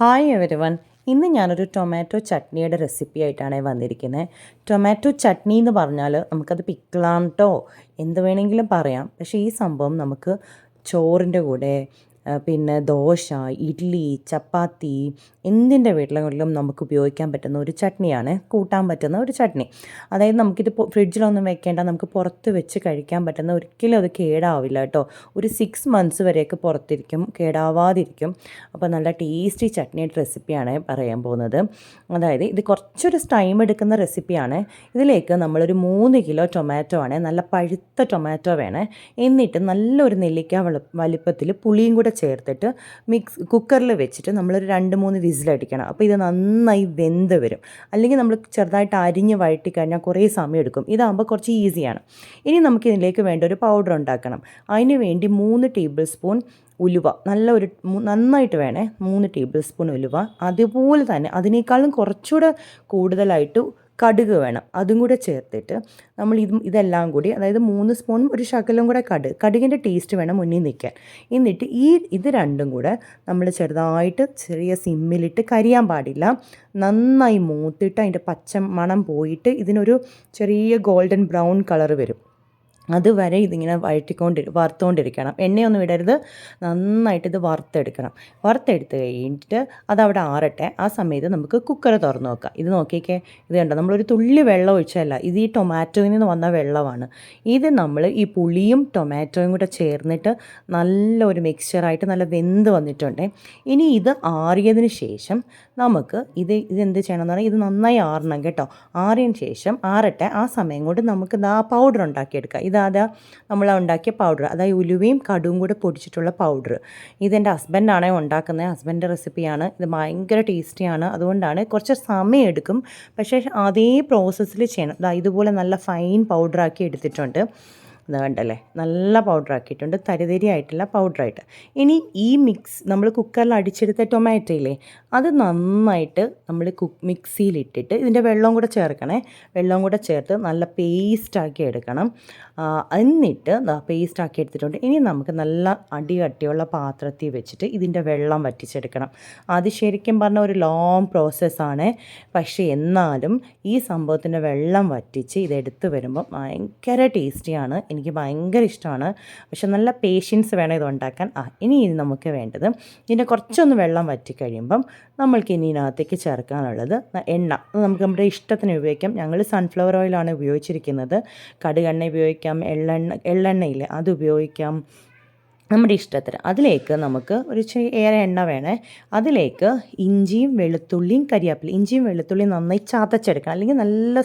Hi every one ഇന്ന് ഞാനൊരു tomato ചട്നിയുടെ recipe ആയിട്ടാണ് വന്നിരിക്കുന്നത്. ടൊമാറ്റോ ചട്നി എന്ന് പറഞ്ഞാൽ നമുക്കത് പിക്കിളാട്ടോ എന്ത് വേണമെങ്കിലും പറയാം. പക്ഷേ ഈ സംഭവം നമുക്ക് ചോറിന്റെ കൂടെ പിന്നെ ദോശ ഇഡ്ഡലി ചപ്പാത്തി എന്തിന്റെ വീട്ടിലും നമുക്ക് ഉപയോഗിക്കാൻ പറ്റുന്ന ഒരു ചട്നിയാണ് കൂട്ടാൻ പറ്റുന്ന ഒരു ചട്നി. അതായത് നമുക്കിത് ഫ്രിഡ്ജിലൊന്നും വെക്കേണ്ട നമുക്ക് പുറത്ത് വെച്ച് കഴിക്കാൻ പറ്റുന്ന ഒരിക്കലും അത് കേടാവില്ല കേട്ടോ. ഒരു സിക്സ് മന്ത്സ് വരെയൊക്കെ പുറത്തിരിക്കും കേടാവാതിരിക്കും. അപ്പോൾ നല്ല ടേസ്റ്റി ചട്നിയുടെ റെസിപ്പിയാണ് പറയാൻ പോകുന്നത്. അതായത് ഇത് കുറച്ചൊരു ടൈം എടുക്കുന്ന റെസിപ്പിയാണ് ഇതിലേക്ക് നമ്മളൊരു മൂന്ന് കിലോ ടൊമാറ്റോ ആണ് നല്ല പഴുത്ത ടൊമാറ്റോ വേണേ. എന്നിട്ട് നല്ലൊരു നെല്ലിക്ക വലുപ്പത്തിൽ പുളിയും കൂടെ ചേർത്തിട്ട് മിക്സ് കുക്കറിൽ വെച്ചിട്ട് നമ്മളൊരു രണ്ട് മൂന്ന് വിസിലടിക്കണം. അപ്പോൾ ഇത് നന്നായി വെന്ത് വരും. അല്ലെങ്കിൽ നമ്മൾ ചെറുതായിട്ട് അരിഞ്ഞ് വഴറ്റി കഴിഞ്ഞാൽ കുറേ സമയം എടുക്കും ഇതാകുമ്പോൾ കുറച്ച് ഈസിയാണ്. ഇനി നമുക്ക് ഇതിലേക്ക് വേണ്ട ഒരു പൗഡർ ഉണ്ടാക്കണം. അതിന് വേണ്ടി മൂന്ന് ടേബിൾ സ്പൂൺ ഉലുവ. നല്ല ഒരു നന്നായിട്ട് വേണേ മൂന്ന് ടേബിൾ സ്പൂൺ ഉലുവ. അതുപോലെ തന്നെ അതിനേക്കാളും കുറച്ചുകൂടെ കൂടുതലായിട്ട് കടുക് വേണം. അതും കൂടെ ചേർത്തിട്ട് നമ്മൾ ഇത് ഇതെല്ലാം കൂടി അതായത് മൂന്ന് സ്പൂണും ഒരു ശകലം കൂടെ കടുക് കടുകിന്റെ ടേസ്റ്റ് വേണം മുന്നിൽ നിൽക്കാൻ. എന്നിട്ട് ഈ ഇത് രണ്ടും കൂടെ നമ്മൾ ചെറുതായിട്ട് ചെറിയ സിമ്മിലിട്ട് കരിയാൻ പാടില്ല. നന്നായി മൂത്തിട്ട് അതിന്റെ പച്ച മണം പോയിട്ട് ഇതിനൊരു ചെറിയ ഗോൾഡൻ ബ്രൗൺ കളർ വരും. അതുവരെ ഇതിങ്ങനെ വഴറ്റിക്കൊണ്ട് വറുത്തുകൊണ്ടിരിക്കണം എണ്ണയൊന്നും ഇടരുത്. നന്നായിട്ട് ഇത് വറുത്തെടുക്കണം. വറുത്തെടുത്ത് കഴിഞ്ഞിട്ട് അതവിടെ ആറട്ടെ. ആ സമയത്ത് നമുക്ക് കുക്കർ തുറന്ന് നോക്കാം ഇത് നോക്കിക്കേ. ഇത് കണ്ടോ? നമ്മളൊരു തുള്ളി വെള്ളം ഒഴിച്ചല്ല ഇത് ഈ ടൊമാറ്റോയിൽ നിന്ന് വന്ന വെള്ളമാണ്. ഇത് നമ്മൾ ഈ പുളിയും ടൊമാറ്റോയും കൂടെ ചേർന്നിട്ട് നല്ല ഒരു മിക്സ്ചറായിട്ട് നല്ല വെന്ത് വന്നിട്ടുണ്ട്. ഇനി ഇത് ആറിയതിന് ശേഷം നമുക്ക് ഇത് ഇതെന്ത് ചെയ്യണം എന്ന് പറഞ്ഞാൽ ഇത് നന്നായി ആറണം കേട്ടോ. ആറിയതിന് ശേഷം ആറട്ടെ. ആ സമയം കൊണ്ട് നമുക്ക് ആ പൗഡർ ഉണ്ടാക്കിയെടുക്കാം. ഇത് ഇതാ നമ്മൾ ഉണ്ടാക്കിയ പൗഡർ അതായത് ഉലുവയും കടുവും കൂടെ പൊടിച്ചിട്ടുള്ള പൗഡർ ഇതെന്റെ ഹസ്ബൻഡാണ് ഉണ്ടാക്കുന്നത്. ഹസ്ബൻഡിന്റെ റെസിപ്പിയാണ് ഇത് ഭയങ്കര ടേസ്റ്റിയാണ് അതുകൊണ്ടാണ് കുറച്ച് സമയം എടുക്കും. പക്ഷേ അതേ പ്രോസസ്സിൽ ചെയ്യണം. ഇതുപോലെ നല്ല ഫൈൻ പൗഡറാക്കി എടുത്തിട്ടുണ്ട്. ഇത് കണ്ടല്ലേ നല്ല പൗഡർ ആക്കിയിട്ടുണ്ട്. തരിതരി ആയിട്ടുള്ള പൗഡറായിട്ട് ഇനി ഈ മിക്സ് നമ്മൾ കുക്കറിൽ അടിച്ചെടുത്ത ടൊമാറ്റോ ഇല്ലേ? അത് നന്നായിട്ട് നമ്മൾ കുക്ക് മിക്സിയിലിട്ടിട്ട് ഇതിന്റെ വെള്ളം കൂടെ ചേർക്കണേ. വെള്ളം കൂടെ ചേർത്ത് നല്ല പേസ്റ്റാക്കി എടുക്കണം. എന്നിട്ട് പേസ്റ്റ് ആക്കി എടുത്തിട്ടുണ്ട്. ഇനി നമുക്ക് നല്ല അടി കട്ടിയുള്ള പാത്രത്തിൽ വെച്ചിട്ട് ഇതിന്റെ വെള്ളം വറ്റിച്ചെടുക്കണം. അത് ശരിക്കും പറഞ്ഞ ഒരു ലോങ് പ്രോസസ്സാണ് പക്ഷേ എന്നാലും ഈ സംഭവത്തിന്റെ വെള്ളം വറ്റിച്ച് ഇതെടുത്ത് വരുമ്പോൾ ഭയങ്കര ടേസ്റ്റിയാണ് എനിക്ക് ഭയങ്കര ഇഷ്ടമാണ്. പക്ഷെ നല്ല പേഷ്യൻസ് വേണം ഇത് ഉണ്ടാക്കാൻ ആ ഇനി ഇത് നമുക്ക് വേണ്ടത് ഇതിന്റെ കുറച്ചൊന്ന് വെള്ളം വറ്റി കഴിയുമ്പം നമ്മൾക്ക് ഇനി ഇതിനകത്തേക്ക് ചേർക്കാനുള്ളത് എണ്ണ. നമുക്ക് നമ്മുടെ ഇഷ്ടത്തിന് ഉപയോഗിക്കാം. ഞങ്ങൾ സൺഫ്ലവർ ഓയിലാണ് ഉപയോഗിച്ചിരിക്കുന്നത്. കടുകെണ്ണ ഉപയോഗിക്കാം എള്ളെണ്ണ എള്ളെണ്ണയില്ലേ അത് ഉപയോഗിക്കാം. നമ്മുടെ ഇഷ്ടത്തിന്. അതിലേക്ക് നമുക്ക് ഒരു ഏറെ എണ്ണ വേണേ. അതിലേക്ക് ഇഞ്ചിയും വെളുത്തുള്ളിയും കരിയാപ്പില ഇഞ്ചിയും വെളുത്തുള്ളിയും നന്നായി ചതച്ചെടുക്കണം. അല്ലെങ്കിൽ നല്ല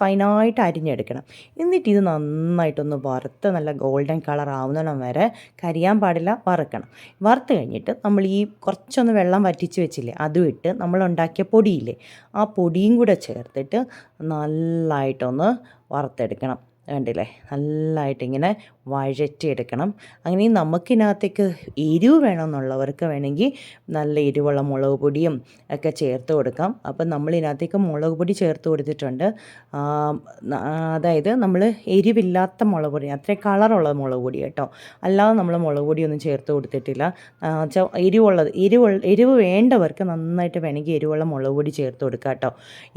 ഫൈനായിട്ട് അരിഞ്ഞെടുക്കണം. എന്നിട്ട് ഇത് നന്നായിട്ടൊന്ന് വറുത്ത് നല്ല ഗോൾഡൻ കളർ ആവുന്നിടം വരെ കരിയാൻ പാടില്ല വറുക്കണം. വറുത്ത് കഴിഞ്ഞിട്ട് നമ്മൾ ഈ കുറച്ചൊന്ന് വെള്ളം വറ്റിച്ച് വെച്ചില്ലേ അതും ഇട്ട് നമ്മൾ ഉണ്ടാക്കിയ പൊടിയില്ലേ ആ പൊടിയും കൂടെ ചേർത്തിട്ട് നല്ലതായിട്ടൊന്ന് വറുത്തെടുക്കണം. കണ്ടില്ലേ? നല്ലതായിട്ട് ഇങ്ങനെ വഴറ്റിയെടുക്കണം. അങ്ങനെ നമുക്കിനകത്തേക്ക് എരിവ് വേണമെന്നുള്ളവർക്ക് വേണമെങ്കിൽ നല്ല എരിവുള്ള മുളക് പൊടിയും ഒക്കെ ചേർത്ത് കൊടുക്കാം. അപ്പം നമ്മൾ ഇതിനകത്തേക്ക് മുളക് പൊടി ചേർത്ത് കൊടുത്തിട്ടുണ്ട്. അതായത് നമ്മൾ എരിവില്ലാത്ത മുളക് പൊടി അത്ര കളറുള്ള മുളക് പൊടി കേട്ടോ. അല്ലാതെ നമ്മൾ മുളക് പൊടിയൊന്നും ചേർത്ത് കൊടുത്തിട്ടില്ല. എരിവുള്ളത് എരിവ് എരിവ് വേണ്ടവർക്ക് നന്നായിട്ട് വേണമെങ്കിൽ എരിവുള്ള മുളക് പൊടി ചേർത്ത് കൊടുക്കാം കേട്ടോ.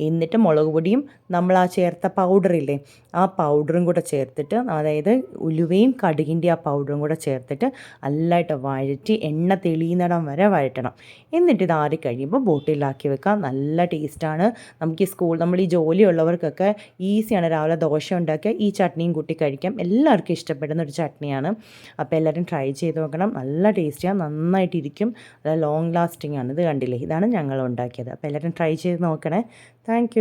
എന്നിട്ട് മുളക് പൊടിയും നമ്മൾ ആ ചേർത്ത പൗഡറില്ലേ ആ പൗഡറും കൂടെ ചേർത്തിട്ട് അതായത് ഉലുവയും ഉലുവയും കടുകിന്റെ ആ പൗഡറും കൂടെ ചേർത്തിട്ട് നല്ലതായിട്ട് വഴറ്റി എണ്ണ തെളിയുന്നിടം വരെ വഴറ്റണം. എന്നിട്ട് ഇത് ആറി കഴിയുമ്പോൾ ബോട്ടിലാക്കി വെക്കാം നല്ല ടേസ്റ്റാണ് നമുക്ക് ഈ സ്കൂൾ നമ്മൾ ഈ ജോലിയുള്ളവർക്കൊക്കെ ഈസിയാണ് രാവിലെ ദോശ ഉണ്ടാക്കിയാൽ ഈ ചട്നിയും കൂട്ടി കഴിക്കാം. എല്ലാവർക്കും ഇഷ്ടപ്പെടുന്ന ഒരു ചട്നിയാണ്. അപ്പോൾ എല്ലാവരും ട്രൈ ചെയ്ത് നോക്കണം. നല്ല ടേസ്റ്റിയാണ് നന്നായിട്ടിരിക്കും. നല്ല ലോങ് ലാസ്റ്റിംഗ് ആണ്. ഇത് കണ്ടില്ലേ? ഇതാണ് ഞങ്ങൾ ഉണ്ടാക്കിയത്. അപ്പോൾ എല്ലാവരും ട്രൈ ചെയ്ത് നോക്കണേ. താങ്ക്